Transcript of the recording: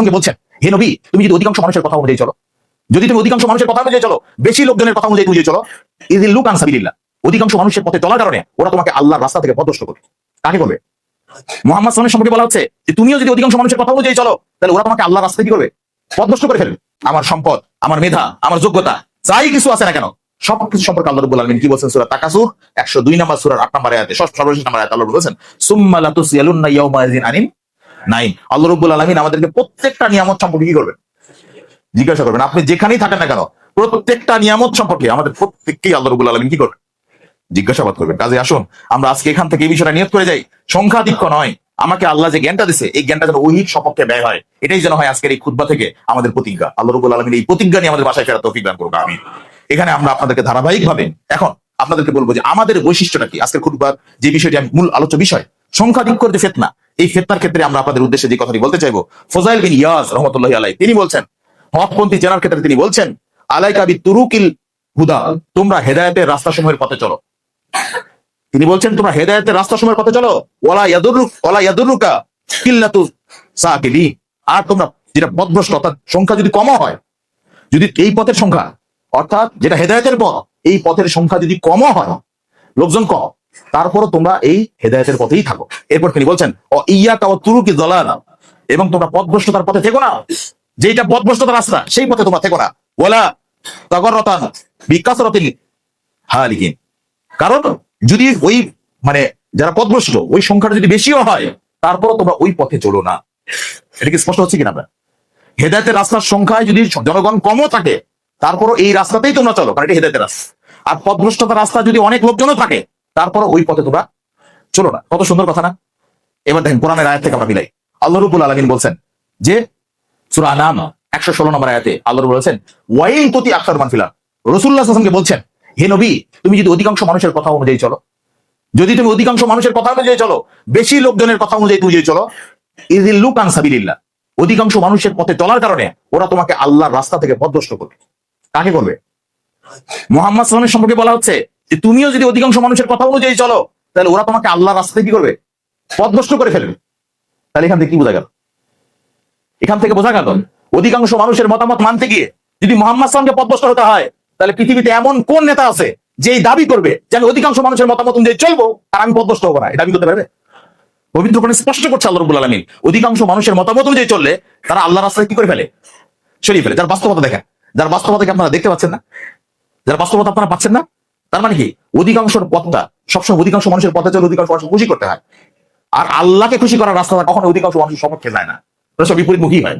সঙ্গে বলছেন, হে নবী, তুমি যদি অধিকাংশ মানুষের কথা অনুযায়ী চলো, যদি তুমি অধিকাংশ মানুষের কথা অনুযায়ী চলো, বেশি লোকজনের কথা অনুযায়ী তুমি চলো ইদিল লুক আনসাবিল্লাহ অধিকাংশ মানুষের পথে চলার কারণে ওরা তোমাকে আল্লাহর রাস্তা থেকে পদস্ত করবে। কাকে করবে? মোহাম্মদ সাল্লামের সম্পর্কে বলা হচ্ছে যে, তুমিও যদি অধিকাংশ মানুষের কথা অনুযায়ী চলো, তাহলে ওরা তোমাকে আল্লাহর রাস্তা কি করবে? পদস্ত করে ফেলবে। আমার সম্পদ, আমার মেধা, আমার যোগ্যতা, যাই কিছু আছে না কেন সব কিছু সম্পর্কে আল্লাহ রব্বুল আলামিন কি বলছেন সূরা তাকাসুর? 102 নম্বর সুরার আট নম্বর আয়াতে সর্বশেষ নম্বর আয়াতে আল্লাহ বলেছেন, সুম্মা লাতুসিয়ালুন্না ইযিন আনিন নাইন। আল্লাহ রব্বুল আলামিন আমাদেরকে প্রত্যেকটা নিয়ামত সম্পর্কে কি করবেন? জিজ্ঞাসা করবেন, আপনি যেখানেই থাকেন না কেন, প্রত্যেকটা নিয়ামত সম্পর্কে আমাদের প্রত্যেককেই আল্লাহ রব্বুল আলামিন কি করবেন? জিজ্ঞাসাবাদ করবেন। কাজে আসুন, আমরা আজকে এখান থেকে এই বিষয়টা নিয়ত করে যাই। সংখ্যাধিক্য নয়। আমাকে আল্লাহ যে জ্ঞানটা দিছে, এই জ্ঞানটা যেন ওহির সপক্ষে ব্যয় হয়। এটাই যেন হয় আজকের এই খুদ্া থেকে আমাদের প্রতিজ্ঞা। আল্লাহ রবুল আলমীর এই প্রতিজ্ঞা নিয়ে আমাদের বাসায় ফেরা তৌফিক দান করব আমি এখানে আমরা আপনাদেরকে ধারাবাহিক ভাবে এখন আপনাদেরকে বলব যে আমাদের বৈশিষ্ট্যটা কি? আজকের খুদ্বার যে বিষয়টি আমি মূল আলোচ্য বিষয়, সংখ্যাধিক্যর যে ফেতনা এই ফেতনার ক্ষেত্রে আমরা আপনাদের উদ্দেশ্যে যে কথাটি বলতে চাইব, ফজাইল বিন ইয়াজ রহমতুল্লাহ আলাই তিনি বলছেন হকপন্থী চেনার ক্ষেত্রে তিনি বলছেন আলাই কাবি তুরুকিল হুদা, তোমরা হেদায়তের রাস্তা সমূহের পথে চলো। তিনি বলছেন, তোমরা হেদায়তের রাস্তা সময়ের পথে চলো ওলা ইয়াদুরুক কিল্লাতু সাকিবি আর তোমরা যেটা পথভ্রষ্ট, অর্থাৎ সংখ্যা যদি কম হয়, যদি এই পথের সংখ্যা, অর্থাৎ যেটা হেদায়তের পথ, এই পথের সংখ্যা যদি কম হয়, লোকজন কম তারপরও তোমরা এই হেদায়তের পথেই থাকো। এরপর তিনি বলছেন ও ইয়া কাও তুরুকি এবং তোমরা পথভ্রষ্টতার পথে থেকো না। যেটা পথভ্রষ্টতার রাস্তা, সেই পথে তোমরা থেকো না। ওলা তগরতান বিকাশরতিল হালিকিন। কারণ যদি ওই মানে যারা পথভ্রষ্ট, ওই সংখ্যাটা যদি বেশিও হয়, তারপরও তোমরা ওই পথে চলো না। এটা কি স্পষ্ট হচ্ছে কিনা হেদায়তের রাস্তার সংখ্যায় যদি জনগণ কমও থাকে, তারপরও এই রাস্তাতেই তোমরা চলো, কারণ এটা হেদায়তের রাস্তা। আর পথভ্রষ্টতার রাস্তা যদি অনেক লোকজনও থাকে তারপরও ওই পথে তোমরা চলো না। কত সুন্দর কথা না? এবার দেখেন, কোরআনের আয়াত থেকে আমরা মিলাই আল্লাহ রবুল আলমিন বলছেন যে, সুরা নাম একশো ষোলো নম্বর আয়াতে আল্লাহ বলছেন, ওয়াইন ততি আখতার মানফিলা রসুল্লাহ হাসানকে বলছেন, হে নবী, তুমি যদি অধিকাংশ মানুষের কথা অনুযায়ী চলো, যদি তুমি অধিকাংশ মানুষের কথা অনুযায়ী চলো, বেশি লোকজনের কথা অনুযায়ী তুমি যদি চলো ইজিল লুক আনসাবিল্লাহ অধিকাংশ মানুষের পথে চলার কারণে ওরা তোমাকে আল্লাহর রাস্তা থেকে পদস্ত করবে। কাকে করবে? মোহাম্মদ সাল্লামের সম্পর্কে বলা হচ্ছে যে তুমিও যদি অধিকাংশ মানুষের কথা অনুযায়ী চলো, তাহলে ওরা তোমাকে আল্লাহর রাস্তায় কি করবে? পদভ্রষ্ট করে ফেলবে। তাহলে এখান থেকে কি বোঝা গেল? এখান থেকে বোঝা গেল, অধিকাংশ মানুষের মতামত মানতে গিয়ে যদি মোহাম্মদ সাল্লামকে পদভ্রষ্ট হতে হয়, তাহলে পৃথিবীতে এমন কোন নেতা আছে যে দাবি করবে যে আমি অধিকাংশ মানুষের মতামত অনুযায়ী চলবো আর আমি পদভ্রষ্ট হব না? এই দাবি করতে পারবে? পবিত্র কোরআনে স্পষ্ট করছে আল্লাহ রবুল আলমিন, অধিকাংশ মানুষের মতামত অনুযায়ী চললে তারা আল্লাহ রাস্তায় কি করে ফেলে? সরিয়ে ফেলে। যার বাস্তবতা দেখেন। যার বাস্তবতাকে আপনারা দেখতে পাচ্ছেন না? যার বাস্তবতা আপনারা পাচ্ছেন না? তার মানে কি? অধিকাংশ পথটা, সবসময় অধিকাংশ মানুষের পথে চলে অধিকাংশ মানুষ খুশি করতে হয়। আর আল্লাহকে খুশি করার রাস্তা কখনো অধিকাংশ মানুষের সপক্ষে যায় না। সব বিপরীতমুখী হয়।